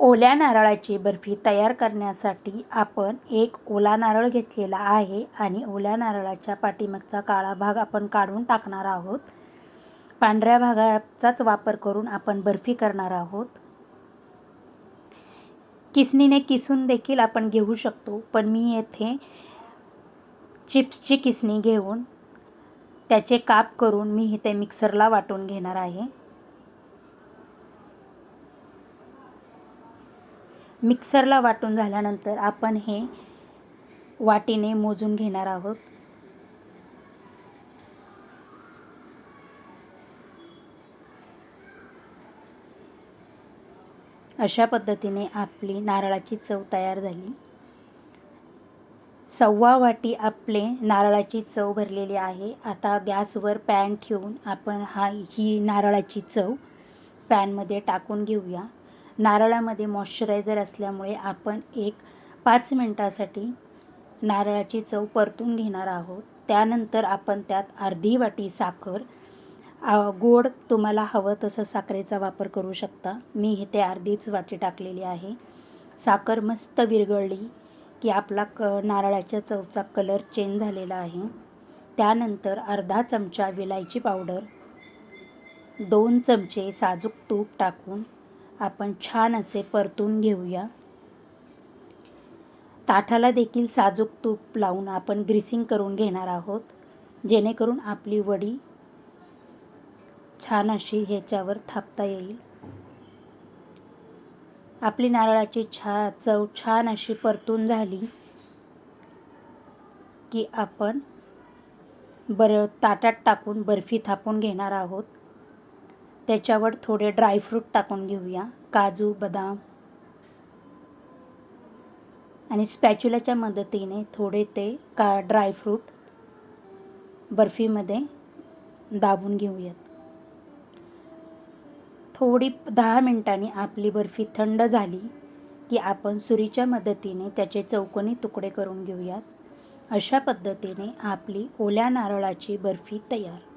ओल्या नारळाची बर्फी तयार करण्यासाठी आपण एक ओला नारळ घेतलेला आहे आणि ओल्या नारळाच्या पाठीमागचा काळा भाग आपण काढून टाकणार आहोत. पांढऱ्या भागाचाच वापर करून आपण बर्फी करणार आहोत. किसनीने किसून देखील आपण घेऊ शकतो पण मी येथे चिप्सची किसणी घेऊन त्याचे काप करून मी इथे मिक्सरला वाटून घेणार आहे. मिक्सरला वाटून झाल्यानंतर आपण हे वाटीने मोजून घेणार आहोत. अशा पद्धतीने आपली नारळाची चव तयार झाली. सव्वा वाटी आपले नारळाची चव भरलेली आहे. आता गॅसवर पॅन ठेवून आपण हा ही नारळाची चव पॅनमध्ये टाकून घेऊया. नारळामध्ये मॉइश्चरायझर असल्यामुळे आपण एक पाच मिनटासाठी नारळाची चव परतून घेणार आहोत. त्यानंतर आपण त्यात अर्धी वाटी साखर गोड तुम्हाला हवं तसं साखरेचा वापर करू शकता. मी इथे अर्धीच वाटी टाकलेली आहे. साखर मस्त विरघळली की आपला क नारळाच्या चवचा कलर चेंज झालेला आहे. त्यानंतर अर्धा चमचा विलायची पावडर दोन चमचे साजूक तूप टाकून आपण छान असे परतून घेऊया. ताठाला देखील साजूक तूप लावून आपण ग्रीसिंग करून घेणार आहोत. जेणेकरून आपली वडी छान अशी ह्याच्यावर थापता येईल. आपली नारळाची छा चव छान अशी परतून झाली की आपण बरं ताटात टाकून बर्फी थापून घेणार आहोत. त्याच्यावर थोडे ड्रायफ्रूट टाकून घेऊया. काजू बदाम. आणि स्पॅच्युलाच्या मदतीने थोडे ते का ड्रायफ्रूट बर्फीमध्ये दाबून घेऊयात. थोडी दहा मिनटांनी आपली बर्फी थंड झाली की आपण सुरीच्या मदतीने त्याचे चौकोनी तुकडे करून घेऊयात. अशा पद्धतीने आपली ओल्या नारळाची बर्फी तयार.